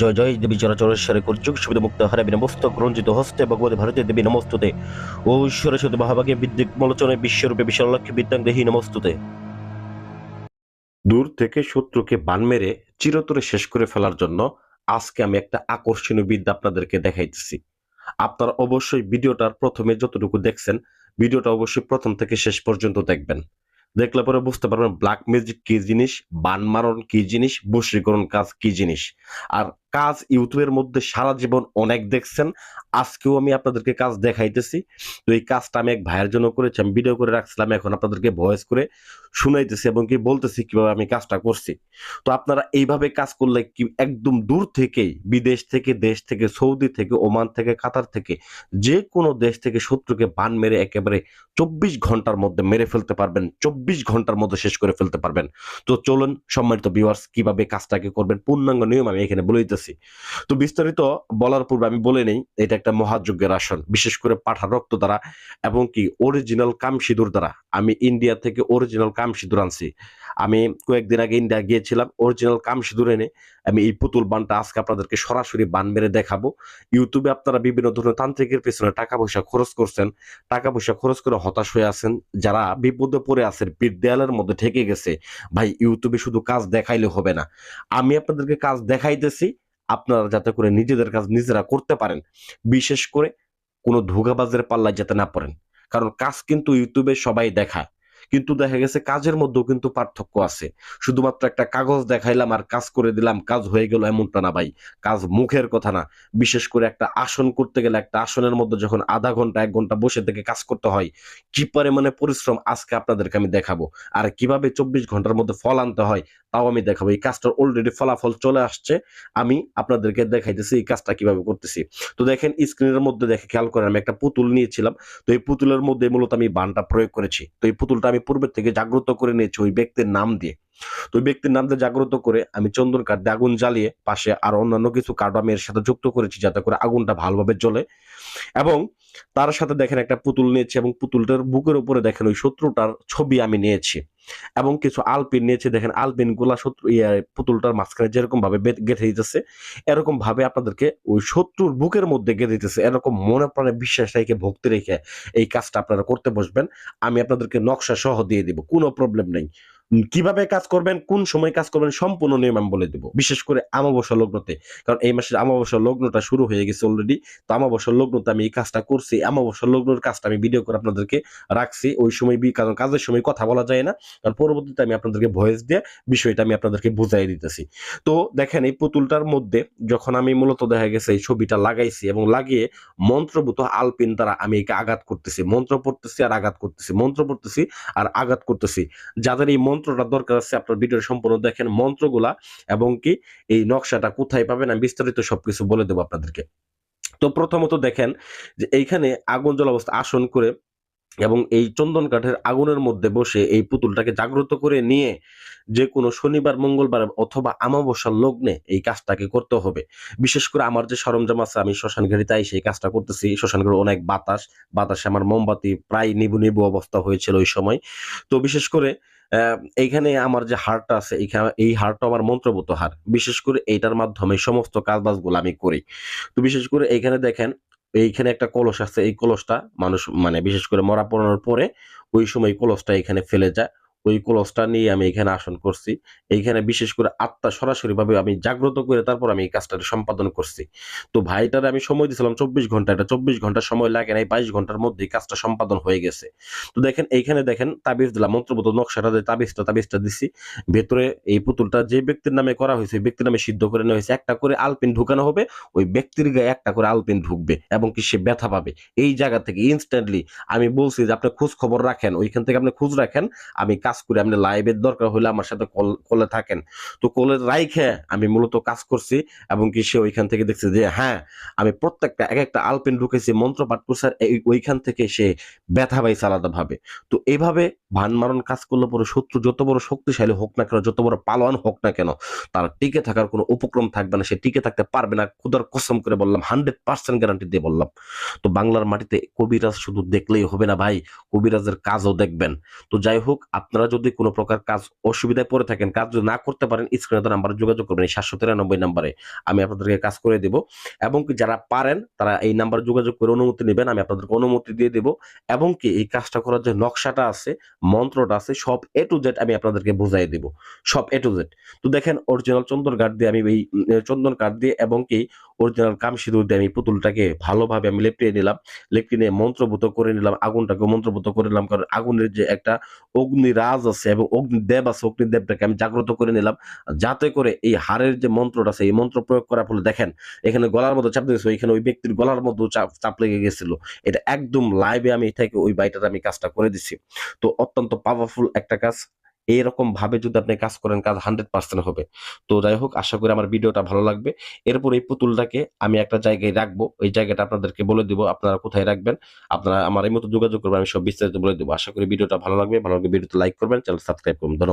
জয় জয় দেবী চরাচরেশ্বরে কুর্যুক সুবিধা মুক্ত হারে বিনমস্তক রঞ্জিত হস্তে ভগবতী ভারতীয় দেবী নমস্তুতে। ও সাথে মহাভাগে বিদ্যুৎ মলোচনে বিশ্বরূপে বিশালক্ষ্মী বিদ্যাং দেহী নমস্তুতে। দূর থেকে শত্রুকে বান মেরে চিরতরে শেষ করে ফেলার জন্য আজকে আমি একটা আকর্ষণীয় বিদ্যা আপনাদেরকে দেখাইতেছি। আপনারা অবশ্যই ভিডিওটার প্রথমে যতটুকু দেখছেন, ভিডিওটা অবশ্যই প্রথম থেকে শেষ পর্যন্ত দেখবেন। দেখলে পরে বুঝতে পারবেন ব্ল্যাক ম্যাজিক কি জিনিস, বান মারণ কি জিনিস, বশীকরণ কাজ কি জিনিস। আর কাজ ইউটিউবের মধ্যে সারা জীবন অনেক দেখছেন। আজকেও আমি আপনাদেরকে কাজ দেখাইতেছি। তো এই কাজটা আমি এক ভাইয়ের জন্য করেছি, আমি ভিডিও করে রাখছিলাম, এখন আপনাদেরকে ভয়েস করে শুনাইতেছি এবং কি বলতেছি কীভাবে আমি কাজটা করছি। তো আপনারা এইভাবে কাজ করলে কি একদম দূর থেকেই, বিদেশ থেকে, দেশ থেকে, সৌদি থেকে, ওমান থেকে, কাতার থেকে যে কোনো দেশ থেকে শত্রুকে বান মেরে একেবারে চব্বিশ ঘণ্টার মধ্যে মেরে ফেলতে পারবেন, চব্বিশ ঘণ্টার মধ্যে শেষ করে ফেলতে পারবেন। তো চলুন, সম্মানিত ভিউয়ার্স কীভাবে কাজটাকে করবেন, পূর্ণাঙ্গ নিয়ম আমি এখানে বলে তো বিস্তারিত বলার পূর্বে আমি বলে নেই, এটা একটা মহাযজ্ঞের আসন, বিশেষ করে পাঠার রক্ত দ্বারা এবং কি অরিজিনাল কাম সিঁদুর দ্বারা। আমি ইন্ডিয়া থেকে অরিজিনাল কাম সিঁদুর আনছি। আমি কয়েকদিন আগে ইন্ডিয়া গিয়েছিলাম অরিজিনাল কাম সিঁদুর এনে আমি এই পুতুল বানটা আজকে আপনাদেরকে সরাসরি বান মেরে দেখাবো। ইউটিউবে আপনারা বিভিন্ন ধরনের তান্ত্রিকের পেছনে টাকা পয়সা খরচ করছেন, টাকা পয়সা খরচ করে হতাশ হয়ে আছেন, যারা বিপদে পড়ে আছেন, বিদ্যালয়ের মধ্যে ঠেকে গেছে, ভাই ইউটিউবে শুধু কাজ দেখাইলে হবে না। আমি আপনাদেরকে কাজ দেখাইতেছি আপনারা যাতে করে নিজেদের কাজ নিজেরা করতে পারেন, বিশেষ করে কোনো ধোঁকাবাজের পাল্লায় যাতে না পড়েন। কারণ কাজ কিন্তু ইউটিউবে সবাই দেখায়। কিন্তু দেখা গেছে কাজের মধ্যেও কিন্তু পার্থক্য আছে। শুধুমাত্র একটা কাগজ দেখাইলাম আর কাজ করে দিলাম, কাজ হয়ে গেল এমনটা না ভাই। কাজ মুখের কথা না। বিশেষ করে একটা আসন করতে গেলে একটা আসনের মধ্যে যখন আধা ঘণ্টা, এক ঘণ্টা বসে থেকে কাজ করতে হয়, কি পরিমাণে পরিশ্রম আজকে আপনাদেরকে আমি দেখাবো? আর কীভাবে চব্বিশ ঘণ্টার মধ্যে ফল আনতে হয়, তাও আমি দেখাবো। এই কাজটার অলরেডি ফলাফল চলে আসছে। আমি আপনাদেরকে দেখাইতেছি এই কাজটা কীভাবে করতেছি। তো দেখেন স্ক্রিনের মধ্যে দেখে খেয়াল করেন, আমি একটা পুতুল নিয়েছিলাম। তো এই পুতুলের মধ্যে মূলত আমি বানটা প্রয়োগ করেছি। তো এই পুতুলটা পূর্বের থেকে জাগ্রত করে নিয়েছি ওই ব্যক্তির নাম দিয়ে। তো ওই ব্যক্তির নাম দিয়ে জাগ্রত করে আমি চন্দন কাঠ দিয়ে আগুন জ্বালিয়ে পাশে আর অন্যান্য কিছু কাঠ আমি এর সাথে যুক্ত করেছি যাতে করে আগুনটা ভালোভাবে জ্বলে। এবং তার সাথে দেখেন একটা পুতুল নিয়েছি এবং পুতুলটার বুকের উপরে দেখেন ওই শত্রুটার ছবি আমি নিয়েছি। এবং কিছু আলপিন নিয়েছে দেখেন আলপিনগুলা শত্রু ইয়ে, পুতুলটার মাঝখানে যেরকম ভাবে গেঁথে দিতেছে এরকম ভাবে আপনাদেরকে ওই শত্রুর বুকের মধ্যে গেঁথে দিতেছে এরকম মনে প্রাণে বিশ্বাস রেখে ভক্তি রেখে এই কাজটা আপনারা করতে বসবেন। আমি আপনাদেরকে নকশা সহ দিয়ে দিব কোনো প্রবলেম নেই। কীভাবে কাজ করবেন, কোন সময় কাজ করবেন সম্পূর্ণ নিয়ম আমি বলে দেবো। বিশেষ করে আমাবস্যা লগ্নতে। কারণ এই মাসের আমাবস্যা লগ্নটা শুরু হয়ে গেছে অলরেডি তো আমাবস্যা লগ্নতে আমি এই কাজটা করছি। আমাবস্যা লগ্নের কাজটা আমি ভিডিও করে আপনাদেরকে রাখছি। ওই সময় কারণ কাজের সময় কথা বলা যায় না। কারণ পরবর্তীতে আমি আপনাদেরকে ভয়েস দিয়ে বিষয়টা আমি আপনাদেরকে বুঝাই দিতেছি। তো দেখেন, এই পুতুলটার মধ্যে যখন আমি মূলত দেখা গেছে এই ছবিটা লাগাইছি এবং লাগিয়ে মন্ত্রভূত আলপিন দ্বারা আমি একে আঘাত করতেছি। মন্ত্র পড়তেছি আর আঘাত করতেছি। মন্ত্র পড়তেছি আর আঘাত করতেছি। যাদের এই মন্ত্রটা দরকার আছে, আপনার ভিডিও সম্পূর্ণ দেখেন মন্ত্রগুলা এবং কি এই নকশাটা কোথায় পাবেন, আমি বিস্তারিত সবকিছু বলে দেবো আপনাদেরকে। তো প্রথমত দেখেন যে এইখানে আগুন জ্বলা অবস্থা আসন করে এবং এই চন্দন কাঠের আগুনের মধ্যে বসে এই পুতুলটাকে জাগ্রত করে নিয়ে যে কোনো শনিবার, মঙ্গলবার অথবা আমাবস্যার লগ্নে এই কাজটাকে করতে হবে। বিশেষ করে আমার যে সরঞ্জাম আছে, আমি শ্মশান ঘাড়িতে সেই কাজটা করতেছি। শ্মশান অনেক বাতাস, বাতাসে আমার মোমবাতি প্রায় নিবু নিবু অবস্থা হয়েছিল ওই সময়। তো বিশেষ করে এইখানে আমার যে হারটা আছে এই হারটা আমার মন্ত্রভূত হার। বিশেষ করে এইটার মাধ্যমে সমস্ত কাজবাজগুলো আমি করি। তো বিশেষ করে এইখানে দেখেন, এইখানে একটা কলস আছে, এই কলসটা মানুষ মানে বিশেষ করে মরা পড়ানোর পরে ওই সময় কলসটা এখানে ফেলে যায়। ওই কলসটা নিয়ে আমি এখানে আসন করছি। এইখানে বিশেষ করে আত্মা সরাসরি ভাবে আমি জাগ্রত করে তারপর আমি এই কাজটা সম্পাদন করছি। তো ভাইটারে আমি সময় দিয়েছিলাম চব্বিশ ঘণ্টা। এটা চব্বিশ ঘণ্টা সময় লাগে না এই বাইশ ঘণ্টার মধ্যে কাজটা সম্পাদন হয়ে গেছে। তো দেখেন, এইখানে দেখেন তাবিজ দিলাম মন্ত্রবোধ নকশাটা যে তাবিজটা তাবিজটা দিছি। ভেতরে এই পুতুলটা যে ব্যক্তির নামে করা হয়েছে ব্যক্তির নামে সিদ্ধ করে নেওয়া হয়েছে। একটা করে আলপিন ঢুকানো হবে, ওই ব্যক্তির গায়ে একটা করে আলপিন ঢুকবে এবং কি সে ব্যথা পাবে। এই জায়গা থেকে ইনস্ট্যান্টলি আমি বলছি যে, আপনি খোঁজ খবর রাখেন, ওইখান থেকে আপনি খোঁজ রাখেন, আমি কাজ করে, আপনি লাইভের দরকার হলে আমার সাথে কল কলে থাকেন। তো কলে রাইখে আমি মূলত কাজ করছি এবং কি সে ওইখান থেকে দেখছে যে হ্যাঁ আমি প্রত্যেকটা, এক একটা আলপিন ঢুকেছি, মন্ত্র পাঠ করছি, আর ওইখান থেকে সে ব্যথা পাইছে আলাদা ভাবে। তো এইভাবে ভান মারণ কাজ করলে পরে শত্রু যত বড় শক্তিশালী হোক না কেন, যত বড় পালোয়ান হোক না কেন, তার টিকে থাকার কোনো উপক্রম থাকবে না, সে টিকে থাকতে পারবে না। খুদার কসম করে বললাম হান্ড্রেড পার্সেন্ট গ্যারান্টি দিয়ে বললাম। তো বাংলার মাটিতে কবিরাজ শুধু দেখলেই হবে না ভাই, কবিরাজের কাজও দেখবেন। তো যাই হোক, আপনার আপনারা যদি কোনো প্রকার কাজ অসুবিধায় পড়ে থাকেন, কাজ যদি না করতে পারেন স্ক্রিনে তো নাম্বারে যোগাযোগ করবেন, এই সাতশো তিরানব্বই নাম্বারে আমি আপনাদেরকে কাজ করে দেব। এবং কি যারা পারেন, তারা এই নাম্বারে যোগাযোগ করে অনুমতি নেবেন, আমি আপনাদেরকে অনুমতি দিয়ে দেব। এবং কি এই কাজটা করার যে নকশাটা আছে, মন্ত্রটা আছে, সব এ টু জেড আমি আপনাদেরকে বুঝাই দেব। সব এ টু জেড তো দেখেন অরিজিনাল চন্দন কাঠ দিয়ে আমি এই চন্দন কাঠ দিয়ে এবং কি অরিজিনাল কাম সিঁদুর দিয়ে আমি পুতুলটাকে ভালোভাবে আমি লেপটিয়ে নিলাম। লেপটিয়ে নিয়ে মন্ত্রভূত করে নিলাম, আগুনটাকে মন্ত্রভূত করে নিলাম, কারণ আগুনের যে একটা অগ্নিরাজ আছে এবং অগ্নিদেব আছে, অগ্নিদেবটাকে আমি জাগ্রত করে নিলাম, যাতে করে এই হারের যে মন্ত্রটা আছে, এই মন্ত্র প্রয়োগ করার ফলে দেখেন, এখানে গলার মধ্যে চাপ দিয়েছে, এখানে ওই ব্যক্তির গলার মধ্যে চাপ চাপ লেগে গেছিল। এটা একদম লাইভে আমি থেকে ওই বাইটার আমি কাজটা করে দিছি। তো অত্যন্ত পাওয়ারফুল একটা কাজ। এইরকম ভাবে যদি আপনি কাজ করেন, কাজ হান্ড্রেড পার্সেন্ট হবে। তো যাই হোক, আশা করি আমার ভিডিওটা ভালো লাগবে। এরপর এই পুতুলটাকে আমি একটা জায়গায় রাখব। এই জায়গাটা আপনাদেরকে বলে দিব, আপনারা কোথায় রাখবেন? আপনারা আমার এই মতো যোগাযোগ করবেন, আমি সব বিস্তারিত বলে দেবো। আশা করি ভিডিওটা ভালো লাগবে। ভালো লাগবে ভিডিওতে লাইক করবেন চ্যানেল সাবস্ক্রাইব করুন ধন্যবাদ।